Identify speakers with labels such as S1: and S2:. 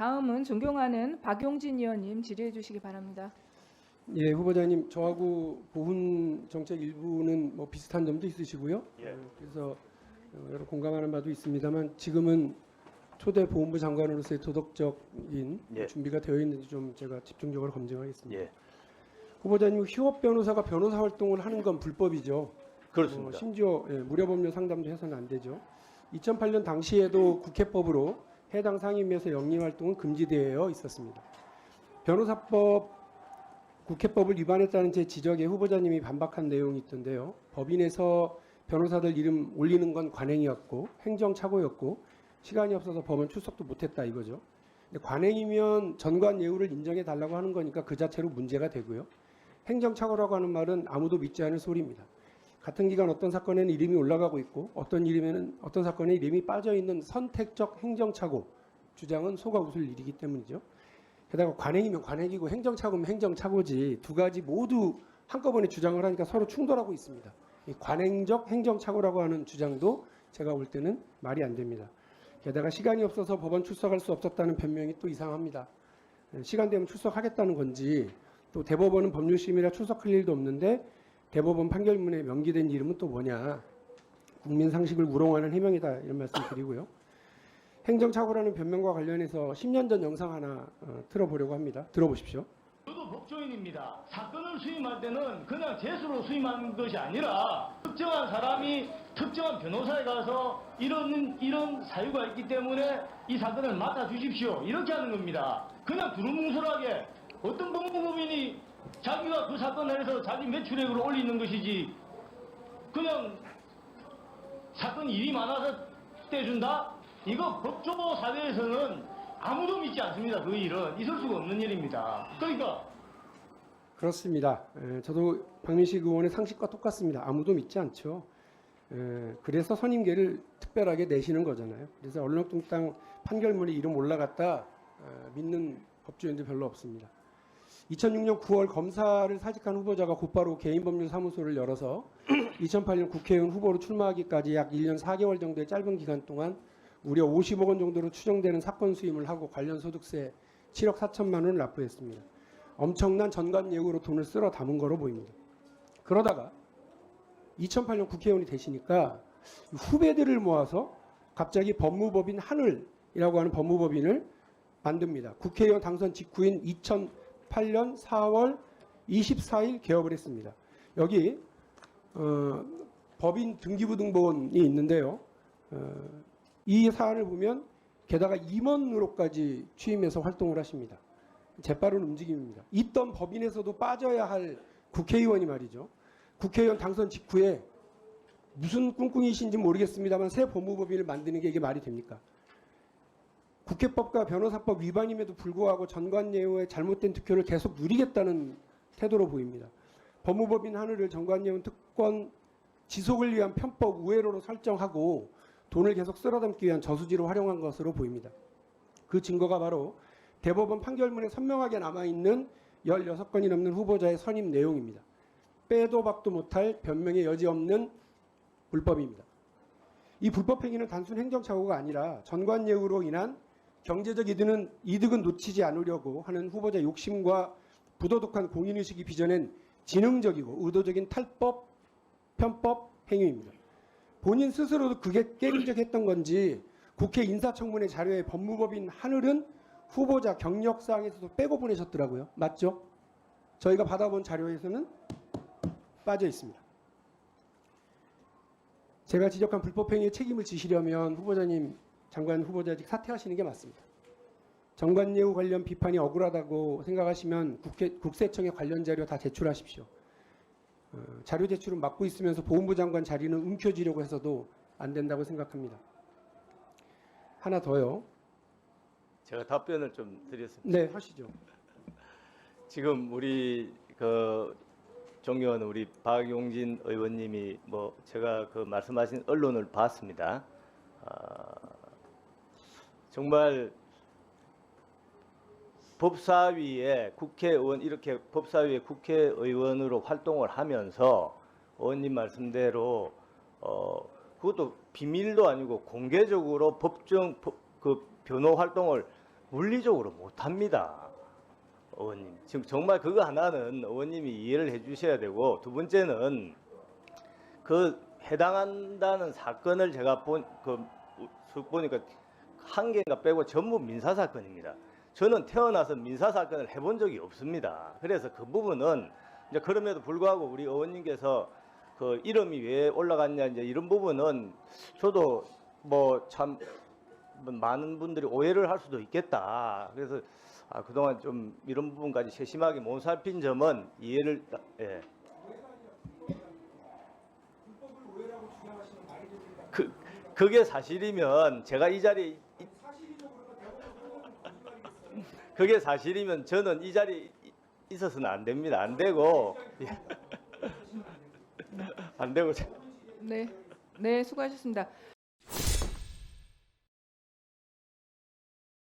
S1: 다음은 존경하는 박용진 의원님 질의해 주시기 바랍니다.
S2: 예, 후보자님 저하고 보훈 정책 일부는 뭐 비슷한 점도 있으시고요.
S3: 예.
S2: 어, 그래서 어, 여러 공감하는 바도 있습니다만 지금은 초대 보훈부 장관으로서의 도덕적인
S3: 예.
S2: 준비가 되어 있는지 좀 제가 집중적으로 검증하겠습니다.
S3: 예,
S2: 후보자님 휴업 변호사가 변호사 활동을 하는 건 불법이죠. 어,
S3: 그렇습니다.
S2: 심지어 예, 무료법률 상담도 해서는 안 되죠. 2008년 당시에도 국회법으로 해당 상임위에서 영리 활동은 금지되어 있었습니다. 변호사법 국회법을 위반했다는 제 지적에 후보자님이 반박한 내용이 있던데요. 법인에서 변호사들 이름 올리는 건 관행이었고 행정착오였고 시간이 없어서 법원 출석도 못했다 이거죠. 관행이면 전관 예우를 인정해 달라고 하는 거니까 그 자체로 문제가 되고요. 행정착오라고 하는 말은 아무도 믿지 않을 소리입니다. 같은 기간 어떤 사건에는 이름이 올라가고 있고 어떤 이름에는 어떤 사건에 이름이 빠져 있는 선택적 행정착오 주장은 소가 웃을 일이기 때문이죠. 게다가 관행이면 관행이고 행정착오면 행정착오지 두 가지 모두 한꺼번에 주장을 하니까 서로 충돌하고 있습니다. 이 관행적 행정착오라고 하는 주장도 제가 볼 때는 말이 안 됩니다. 게다가 시간이 없어서 법원 출석할 수 없었다는 변명이 또 이상합니다. 예, 시간 되면 출석하겠다는 건지 또 대법원은 법률심이라 출석할 일도 없는데 대법원 판결문에 명기된 이름은 또 뭐냐 국민 상식을 우롱하는 해명이다 이런 말씀 드리고요. 행정착오라는 변명과 관련해서 10년 전 영상 하나 어, 틀어보려고 합니다. 들어보십시오.
S4: 저도 법조인입니다. 사건을 수임할 때는 그냥 재수로 수임하는 것이 아니라 특정한 사람이 특정한 변호사에 가서 이런 이런 사유가 있기 때문에 이 사건을 맡아 주십시오. 이렇게 하는 겁니다. 그냥 두루뭉술하게 어떤 법무법인이 자기가 그 사건을 해서 자기 매출액을 올리는 것이지 그냥 사건 일이 많아서 떼준다? 이거 법조 사회에서는 아무도 믿지 않습니다. 그 일은 있을 수가 없는 일입니다. 그러니까
S2: 그렇습니다. 에, 저도 박민식 의원의 상식과 똑같습니다. 아무도 믿지 않죠. 에, 그래서 선임계를 특별하게 내시는 거잖아요. 그래서 얼렁뚱땅 판결문에 이름 올라갔다 어, 믿는 법조인들 별로 없습니다. 2006년 9월 검사를 사직한 후보자가 곧바로 개인법률사무소를 열어서 2008년 국회의원 후보로 출마하기까지 약 1년 4개월 정도의 짧은 기간 동안 무려 50억 원 정도로 추정되는 사건 수임을 하고 관련 소득세 7억 4천만 원을 납부했습니다. 엄청난 전관 예우로 돈을 쓸어 담은 거로 보입니다. 그러다가 2008년 국회의원이 되시니까 후배들을 모아서 갑자기 법무법인 하늘이라고 하는 법무법인을 만듭니다. 국회의원 당선 직후인 2008년 4월 24일 개업을 했습니다. 여기 어, 법인 등기부 등본이 있는데요. 어, 이 사안을 보면 게다가 임원으로까지 취임해서 활동을 하십니다. 재빠른 움직임입니다. 있던 법인에서도 빠져야 할 국회의원이 말이죠. 국회의원 당선 직후에 무슨 꿍꿍이신지 모르겠습니다만 새 법무법인을 만드는 게 이게 말이 됩니까? 국회법과 변호사법 위반임에도 불구하고 전관예우의 잘못된 득표를 계속 누리겠다는 태도로 보입니다. 법무법인 하늘을 전관예우 특권 지속을 위한 편법 우회로로 설정하고 돈을 계속 쓸어담기 위한 저수지로 활용한 것으로 보입니다. 그 증거가 바로 대법원 판결문에 선명하게 남아있는 16건이 넘는 후보자의 선임 내용입니다. 빼도 박도 못할 변명의 여지 없는 불법입니다. 이 불법 행위는 단순 행정착오가 아니라 전관예우로 인한 경제적 이득은, 이득은 놓치지 않으려고 하는 후보자 욕심과 부도덕한 공인의식이 빚어낸 지능적이고 의도적인 탈법, 편법 행위입니다. 본인 스스로도 그게 깨림직했던 건지 국회 인사청문회 자료에 법무법인 하늘은 후보자 경력사항에서도 빼고 보내셨더라고요. 맞죠? 저희가 받아본 자료에서는 빠져 있습니다. 제가 지적한 불법행위의 책임을 지시려면 후보자님 장관 후보자직 사퇴하시는 게 맞습니다. 정관예우 관련 비판이 억울하다고 생각하시면 국회, 국세청에 관련 자료 다 제출하십시오. 어, 자료 제출은 맡고 있으면서 보훈부 장관 자리는 움켜쥐려고 해서도 안 된다고 생각합니다. 하나 더요.
S3: 제가 답변을 좀 드렸습니다.
S2: 네, 하시죠.
S3: 지금 우리 그 존경하는 우리 박용진 의원님이 뭐 제가 그 말씀하신 언론을 봤습니다. 아, 정말 법사위에 국회의원 이렇게 법사위에 국회의원으로 활동을 하면서 의원님 말씀대로 어 그것도 비밀도 아니고 공개적으로 법정 법- 그 변호 활동을 물리적으로 못합니다. 의원님. 지금 정말 그거 하나는 의원님이 이해를 해 주셔야 되고 두 번째는 그 해당한다는 사건을 제가 본 그 보니까 한 개인가 빼고 전부 민사 사건입니다. 저는 태어나서 민사 사건을 해본 적이 없습니다. 그래서 그 부분은 이제 그럼에도 불구하고 우리 의원님께서 그 이름이 왜 올라갔냐 이제 이런 부분은 저도 뭐참 많은 분들이 오해를 할 수도 있겠다. 그래서 아, 그동안 좀 이런 부분까지 세심하게 못 살핀 점은 이해를 따- 예. 그 그게 사실이면 제가 이 자리에 이- 그게 사실이면 저는 이 자리에 이- 있어서는 안 됩니다. 안 되고 예. 안 되고
S1: 네, 네 수고하셨습니다.